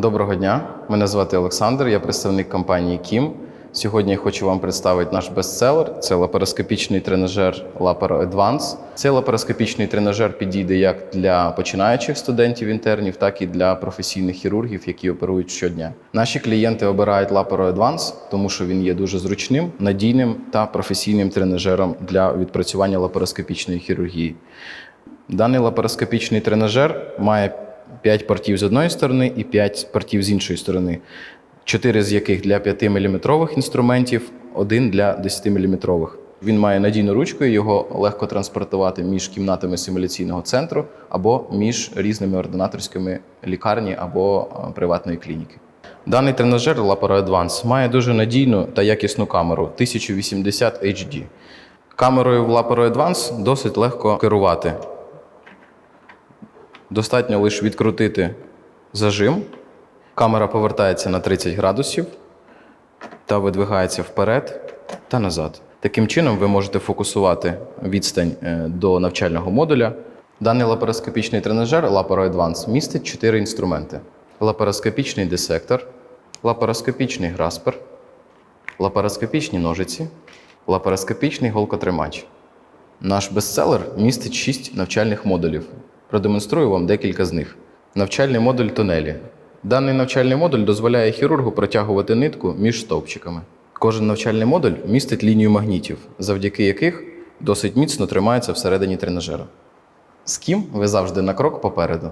Доброго дня, мене звати Олександр, я представник компанії Кім. Сьогодні я хочу вам представити наш бестселер. Це лапароскопічний тренажер Laparo Advance. Цей лапароскопічний тренажер підійде як для починаючих студентів інтернів, так і для професійних хірургів, які оперують щодня. Наші клієнти обирають Laparo Advance, тому що він є дуже зручним, надійним та професійним тренажером для відпрацювання лапароскопічної хірургії. Даний лапароскопічний тренажер має 5 портів з одної сторони і 5 портів з іншої сторони. 4 з яких для 5-мм інструментів, один для 10-мм. Він має надійну ручку, і його легко транспортувати між кімнатами симуляційного центру або між різними ординаторськими лікарні або е, приватної клініки. Даний тренажер Laparo Advance має дуже надійну та якісну камеру 1080 HD. Камерою в Laparo Advance досить легко керувати. Достатньо лише відкрутити зажим. Камера повертається на 30 градусів та видвигається вперед та назад. Таким чином, ви можете фокусувати відстань е, до навчального модуля. Даний лапароскопічний тренажер Laparo Advance містить 4 інструменти: лапароскопічний дисектор, лапароскопічний граспер, лапароскопічні ножиці, лапароскопічний голкотримач. Наш бестселер містить 6 навчальних модулів. Продемонструю вам декілька з них. Навчальний модуль тунелі. Даний навчальний модуль дозволяє хірургу протягувати нитку між стовпчиками. Кожен навчальний модуль містить лінію магнітів, завдяки яких досить міцно тримається всередині тренажера. З ким ви завжди на крок попереду.